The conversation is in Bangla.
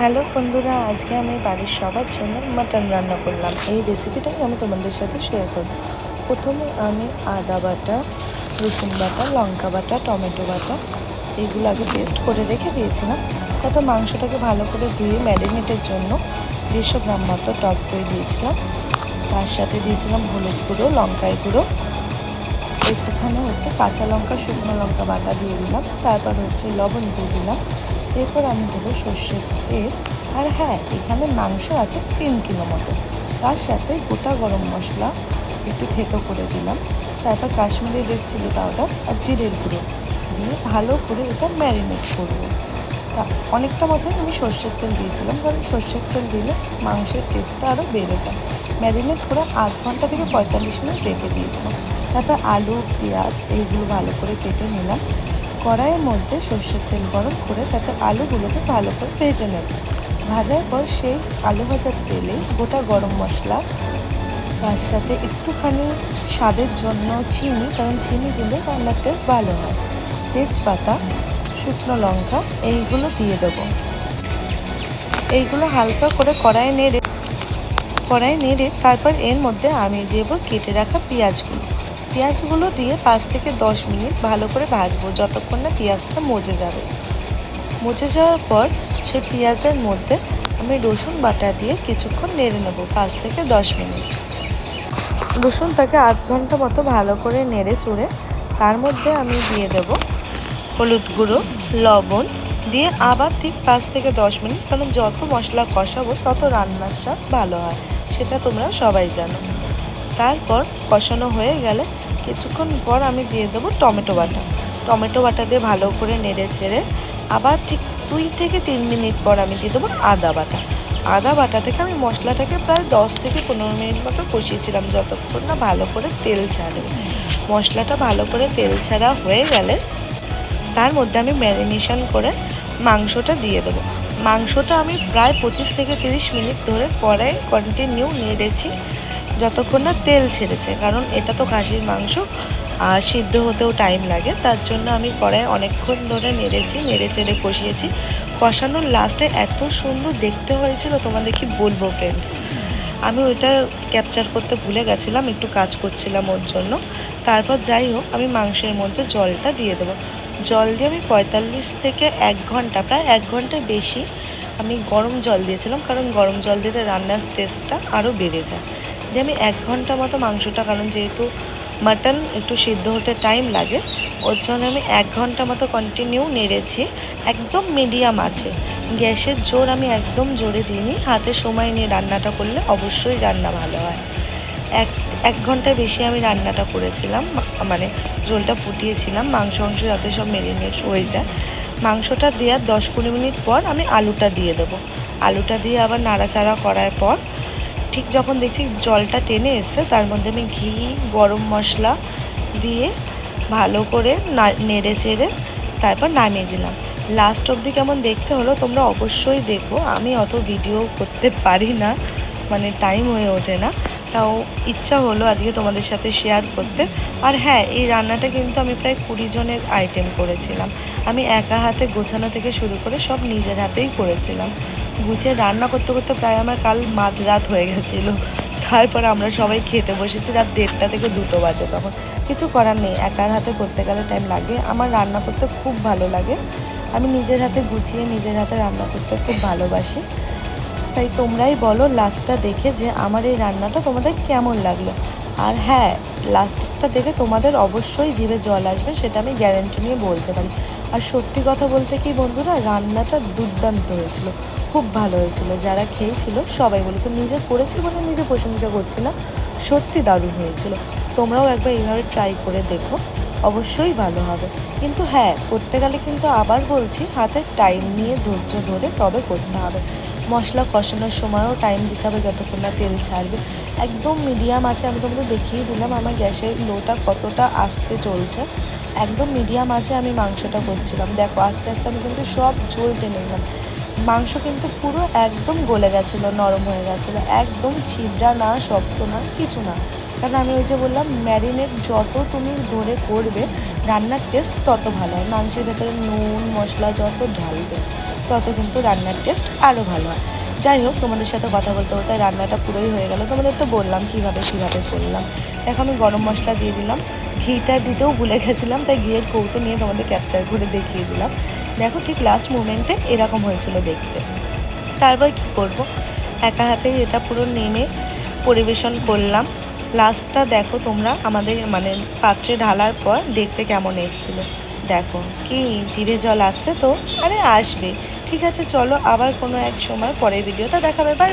হ্যালো বন্ধুরা, আজকে আমি বাড়ির সবার জন্য মাটন রান্না করলাম। এই রেসিপিটাই আমি তোমাদের সাথে শেয়ার করব। প্রথমে আমি আদা বাটা, রসুন বাটা, লঙ্কা বাটা, টমেটো বাটা, এগুলো আগে পেস্ট করে রেখে দিয়েছিলাম। তারপর মাংসটাকে ভালো করে ধুয়ে ম্যারিনেটের জন্য দেড়শো গ্রাম মতো টক করে দিয়েছিলাম। তার সাথে দিয়েছিলাম হলুদ গুঁড়ো, লঙ্কার গুঁড়ো। একটুখানি হচ্ছে কাঁচা লঙ্কা, শুকনো লঙ্কা বাটা দিয়ে দিলাম। তারপর হচ্ছে লবণ দিয়ে দিলাম। এরপর আমি দেবো সর্ষের তেল। আর হ্যাঁ এখানে মাংস আছে তিন কিলো মতো। তার সাথে গোটা গরম মশলা একটু থেতো করে দিলাম। তারপর কাশ্মীরি রেড চিলি পাউডার আর জিরের গুঁড়ো দিয়ে ভালো করে এটা ম্যারিনেট করব। তা অনেকটা মতোই আমি সর্ষের তেল দিয়েছিলাম, কারণ সর্ষের তেল দিলে মাংসের টেস্টটা আরও বেড়ে যায়। ম্যারিনেট করে আধ ঘণ্টা থেকে পঁয়তাল্লিশ মিনিট রেখে দিয়েছিলাম। তারপর আলু, পেঁয়াজ, এইগুলো ভালো করে কেটে নিলাম। কড়াইয়ের মধ্যে সর্ষের তেল গরম করে তাতে আলুগুলোকে ভালো করে ভেজে নেব। ভাজার পর সেই আলু ভাজার তেলে গোটা গরম মশলা, তার সাথে একটুখানি স্বাদের জন্য চিনি, কারণ চিনি দিলে রান্নার টেস্ট ভালো হয়। তেজপাতা, শুকনো লঙ্কা, এইগুলো দিয়ে দেবো। এইগুলো হালকা করে কড়াই নেড়ে কড়াই নেড়ে তারপর এর মধ্যে আমি দেবো কেটে রাখা পেঁয়াজগুলো। পেঁয়াজগুলো দিয়ে পাঁচ থেকে দশ মিনিট ভালো করে ভাজবো, যতক্ষণ না পেঁয়াজটা মজে যাবে। মজে যাওয়ার পর সেই পেঁয়াজের মধ্যে আমি রসুন বাটা দিয়ে কিছুক্ষণ নেড়ে নেব, পাঁচ থেকে দশ মিনিট। রসুনটাকে আধ ঘণ্টা মতো ভালো করে নেড়ে চুড়ে তার মধ্যে আমি দিয়ে দেবো হলুদ গুঁড়ো, লবণ দিয়ে আবার ঠিক পাঁচ থেকে দশ মিনিট, কারণ যত মশলা কষাবো তত রান্নার স্বাদ ভালো হয়, সেটা তোমরা সবাই জানো। তারপর কষানো হয়ে গেলে কিছুক্ষণ পর আমি দিয়ে দেবো টমেটো বাটা। টমেটো বাটা দিয়ে ভালো করে নেড়ে ছেড়ে আবার ঠিক দুই থেকে তিন মিনিট পর আমি দিয়ে দেবো আদা বাটা। আদা বাটা থেকে আমি মশলাটাকে প্রায় দশ থেকে পনেরো মিনিট মতো কষিয়েছিলাম যতক্ষণ না ভালো করে তেল ছাড়ে মশলাটা ভালো করে তেল ছাড়া হয়ে গেলে তার মধ্যে আমি ম্যারিনেশন করে মাংসটা দিয়ে দেবো। মাংসটা আমি প্রায় পঁচিশ থেকে তিরিশ মিনিট ধরে কড়াই কন্টিনিউ নেড়েছি। যতক্ষণ না তেল ছেড়েছে, কারণ এটা তো খাসির মাংস আর সিদ্ধ হতেও টাইম লাগে। তার জন্য আমি কড়াই অনেকক্ষণ ধরে নেড়েছি, নেড়ে চেড়ে কষিয়েছি। কষানোর লাস্টে এত সুন্দর দেখতে হয়েছিল, তোমাদের কি বলব ফ্রেন্ডস আমি ওইটা ক্যাপচার করতে ভুলে গেছিলাম, একটু কাজ করছিলাম ওর জন্য। তারপর যাই হোক, আমি মাংসের মধ্যে জলটা দিয়ে দেবো। জল দিয়ে আমি পঁয়তাল্লিশ থেকে এক ঘণ্টা, প্রায় এক ঘণ্টা বেশি আমি গরম জল দিয়েছিলাম, কারণ গরম জল দিলে রান্নার টেস্টটা আরও বেড়ে যায়। দিয়ে আমি এক ঘণ্টা মতো মাংসটা, কারণ যেহেতু মাটন একটু সিদ্ধ হতে টাইম লাগে, ওর জন্য আমি এক ঘণ্টা মতো কন্টিনিউ নেড়েছি। একদম মিডিয়াম আছে। গ্যাসের জোর আমি একদম জোরে দিইনি। হাতে সময় নিয়ে রান্নাটা করলে অবশ্যই রান্না ভালো হয়। এক এক ঘণ্টা বেশি আমি রান্নাটা করেছিলাম মানে ঝোলটা ফুটিয়েছিলাম। মাংস অংশ যাতে সব মেরিনেট হয়ে যায়। মাংসটা দেওয়ার দশ কুড়ি মিনিট পর আমি আলুটা দিয়ে দেবো। আলুটা দিয়ে আবার নাড়াচাড়া করার পর ঠিক যখন দেখছি জলটা টেনে এসছে, তার মধ্যে আমি ঘি, গরম মশলা দিয়ে ভালো করে নেড়ে চেড়ে তারপর নামিয়ে দিলাম। লাস্ট অবধি কেমন দেখতে হলো তোমরা অবশ্যই দেখো। আমি অত ভিডিও করতে পারি না মানে টাইম হয়ে ওঠে না। তাও ইচ্ছা হলো আজকে তোমাদের সাথে শেয়ার করতে। আর হ্যাঁ এই রান্নাটা কিন্তু আমি প্রায় কুড়ি জনের আইটেম করেছিলাম। আমি একা হাতে গোছানো থেকে শুরু করে সব নিজের হাতেই করেছিলাম। গুছিয়ে রান্না করতে করতে প্রায় আমার কাল মাঝরাত হয়ে গেছিল। তারপর আমরা সবাই খেতে বসেছি রাত দেড়টা থেকে দুটো বাজে তখন। কিছু করার নেই, একার হাতে করতে গেলে টাইম লাগে। আমার রান্না করতে খুব ভালো লাগে। আমি নিজের হাতে গুছিয়ে নিজের হাতে রান্না করতে খুব ভালোবাসি। তাই তোমরাই বলো লাস্টটা দেখে যে আমার এই রান্নাটা তোমাদের কেমন লাগল। আর হ্যাঁ লাস্টটা দেখে তোমাদের অবশ্যই জিভে জল আসবে, সেটা আমি গ্যারেন্টি নিয়ে বলতে পারি। আর সত্যি কথা বলতে কি বন্ধুরা, রান্নাটা দুর্দান্ত হয়েছিল। খুব ভালো হয়েছিল। যারা খেয়েছিল সবাই বলেছে, নিজে করেছি বলে নিজে প্রশংসা করছি না, সত্যি দারুণ হয়েছিল। তোমরাও একবার এইভাবে ট্রাই করে দেখো, অবশ্যই ভালো হবে। কিন্তু হ্যাঁ করতে গেলে কিন্তু আবার বলছি হাতের টাইম নিয়ে ধৈর্য ধরে তবে করতে হবে। মশলা কষানোর সময়ও টাইম দিতে হবে যতক্ষণ না তেল ছাড়বে। একদম মিডিয়াম আছে, আমি তোমাদের দেখিয়ে দিলাম, আমার গ্যাসের লোটা কতটা আস্তে চলছে। একদম মিডিয়াম আছে, আমি মাংসটা করছিলাম। দেখো, আস্তে আস্তে আমি কিন্তু সব ঝোল টেনে নিলাম। মাংস কিন্তু পুরো একদম গলে গেছিল, নরম হয়ে গেছিল। একদম ছিবড়া না, শক্ত না, কিছু না। কারণ আমি ওই যে বললাম, ম্যারিনেট যত তুমি ধরে করবে, রান্নার টেস্ট তত ভালো হয়। মাংসের ভেতরে নুন, মশলা যত ঢালবে, তত কিন্তু রান্নার টেস্ট আরও ভালো হয়। যাই হোক, তোমাদের সাথে কথা বলতে বলতে রান্নাটা পুরোই হয়ে গেল। তোমাদের তো বললাম কীভাবে কীভাবে করলাম। এখন আমি গরম মশলা দিয়ে দিলাম। ঘিটা দিতেও ভুলে গেছিলাম, তাই ঘিয়ের কৌটো নিয়ে তোমাদের ক্যাপচার করে দেখিয়ে দিলাম। দেখো ঠিক লাস্ট মোমেন্টে এরকম হয়েছিল দেখতে। তারপর কী করব? একা হাতে এটা পুরো নেমে পরিবেশন করলাম। লাস্টটা দেখো তোমরা আমাদের মানে পাত্রে ঢালার পর দেখতে কেমন এসেছিল। দেখো কি জিভে জল আসছে তো? আরে আসবে। ঠিক আছে, চলো আবার কোনো এক সময় পরের ভিডিওটা দেখাবে। বাই